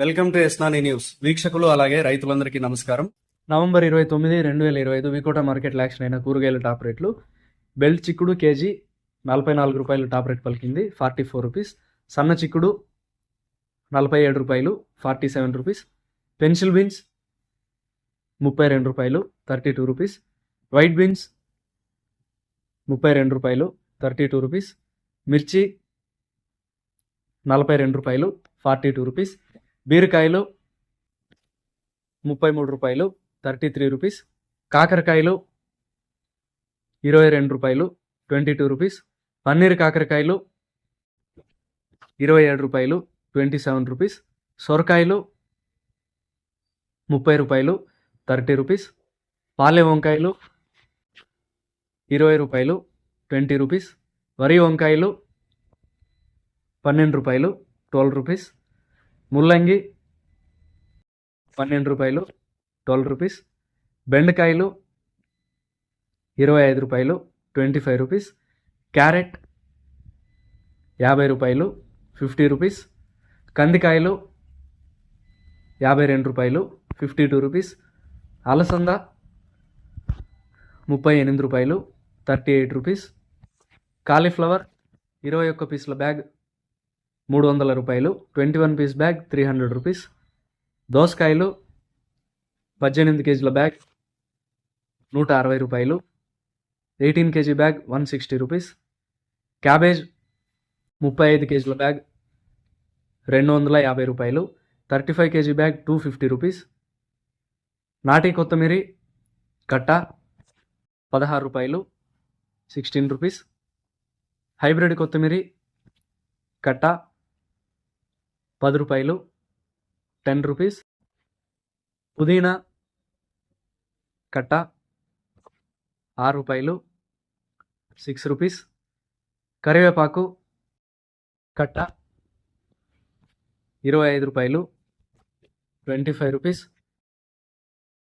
Welcome to Esnani news. వీక్షకులు అలాగే రైతులందరికీ నమస్కారం. నవంబర్ ఇరవై తొమ్మిది రెండు వేల ఇరవై ఐదు వికోట మార్కెట్లో యాక్షన్ అయిన కూరగాయల టాప్ రేట్లు. బెల్ట్ చిక్కుడు కేజీ నలభై నాలుగు రూపాయలు టాప్ రేట్ పలికింది ఫార్టీ ఫోర్ రూపీస్. సన్న చిక్కుడు నలభై ఏడు రూపాయలు forty seven rupees. Pencil beans ముప్పై రెండు రూపాయలు thirty two rupees. White beans ముప్పై రెండు రూపాయలు థర్టీ టూ రూపీస్. మిర్చి నలభై రెండు రూపాయలు ఫార్టీ టూ రూపీస్. బీరకాయలు ముప్పై మూడు రూపాయలు థర్టీ త్రీ రూపీస్. కాకరకాయలు ఇరవై రెండు రూపాయలు ట్వంటీ టూ రూపీస్. పన్నీర్ కాకరకాయలు ఇరవై ఏడు రూపాయలు ట్వంటీ సెవెన్ రూపీస్. సొరకాయలు ముప్పై రూపాయలు థర్టీ రూపీస్. పాలే వంకాయలు ఇరవై రూపాయలు ట్వంటీ రూపీస్. వరి వంకాయలు పన్నెండు రూపాయలు ట్వెల్వ్ రూపీస్. ముల్లంగి పన్నెండు రూపాయలు ట్వెల్వ్ రూపీస్. బెండకాయలు ఇరవై ఐదు రూపాయలు ట్వంటీ ఫైవ్ రూపీస్. క్యారెట్ యాభై రూపాయలు ఫిఫ్టీ రూపీస్. కందికాయలు యాభై రెండు రూపాయలు ఫిఫ్టీ టూ రూపీస్. అలసంద ముప్పై ఎనిమిది రూపాయలు థర్టీ ఎయిట్ రూపీస్. కాలీఫ్లవర్ ఇరవై ఒక్క పీసుల బ్యాగ్ మూడు వందల రూపాయలు twenty one piece bag three hundred rupees. దోసకాయలు పద్దెనిమిది కేజీల బ్యాగ్ నూట అరవై రూపాయలు. Eighteen KG bag one sixty rupees. Cabbage ముప్పై ఐదు కేజీల బ్యాగ్ రెండు వందల యాభై రూపాయలు. Thirty five KG bag two fifty rupees. నాటి కొత్తమీరి కట్ట పదహారు రూపాయలు సిక్స్టీన్ రూపీస్. హైబ్రిడ్ కొత్తిమీరి కట్ట పది రూపాయలు టెన్ రూపీస్. పుదీనా కట్ట ఆరు రూపాయలు సిక్స్ రూపీస్. కరివేపాకు కట్ట ఇరవై ఐదు రూపాయలు ట్వంటీ ఫైవ్ రూపీస్.